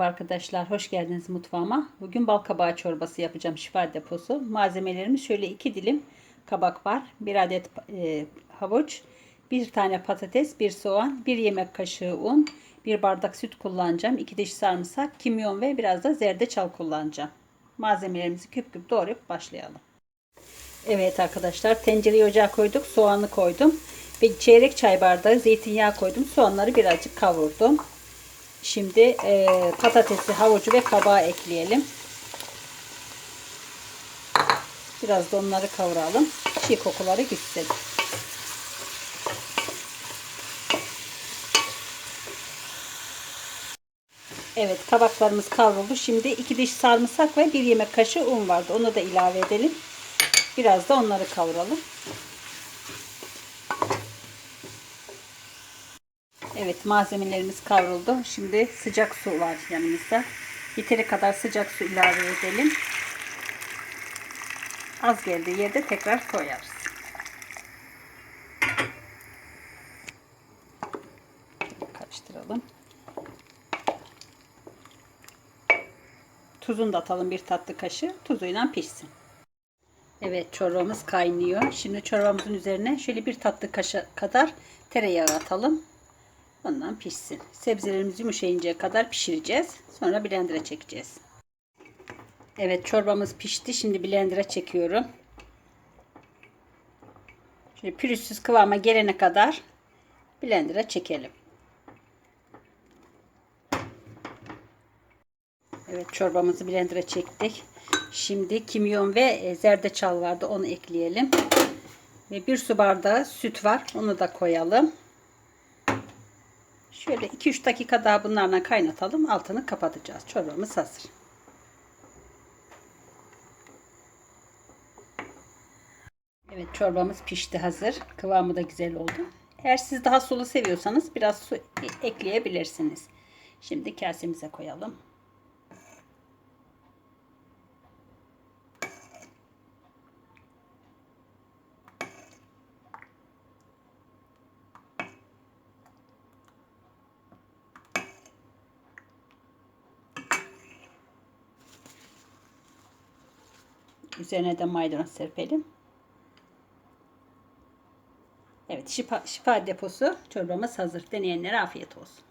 arkadaşlar, hoş geldiniz mutfağıma. Bugün bal kabağı çorbası yapacağım şifa deposu. Malzemelerimiz şöyle iki dilim kabak var, bir adet e, havuç, bir tane patates, bir soğan, bir yemek kaşığı un, bir bardak süt kullanacağım, iki diş sarımsak, kimyon ve biraz da zerdeçal kullanacağım. Malzemelerimizi küp küp doğrayıp başlayalım. Evet arkadaşlar, tencereyi ocağa koyduk, soğanı koydum ve çeyrek çay bardağı zeytinyağı koydum. Soğanları birazcık kavurdum. Şimdi e, patatesi, havucu ve kabağı ekleyelim. Biraz da onları kavuralım. Çiğ kokuları gitsin. Evet kabaklarımız kavruldu. Şimdi iki diş sarımsak ve bir yemek kaşığı un vardı. Onu da ilave edelim. Biraz da onları kavuralım. Evet malzemelerimiz kavruldu. Şimdi sıcak su var yanımızda. Yeteri kadar sıcak su ilave edelim. Az geldiği yerde tekrar koyarız. Karıştıralım. Tuzunu da atalım bir tatlı kaşığı. Tuzuyla pişsin. Evet çorbamız kaynıyor. Şimdi çorbamızın üzerine şöyle bir tatlı kaşığı kadar tereyağı atalım. Ondan pişsin. Sebzelerimiz yumuşayıncaya kadar pişireceğiz. Sonra blender'a çekeceğiz. Evet çorbamız pişti. Şimdi blender'a çekiyorum. Şöyle pürüzsüz kıvama gelene kadar blender'a çekelim. Evet çorbamızı blender'a çektik. Şimdi kimyon ve zerdeçal vardı. Onu ekleyelim. Ve bir su bardağı süt var. Onu da koyalım. Şöyle 2-3 dakika daha bunlarla kaynatalım. Altını kapatacağız. Çorbamız hazır. Evet çorbamız pişti hazır. Kıvamı da güzel oldu. Eğer siz daha sulu seviyorsanız biraz su ekleyebilirsiniz. Şimdi kasemize koyalım. Üzerine de maydanoz serpelim. Evet şifa, şifa deposu çorbamız hazır. Deneyenlere afiyet olsun.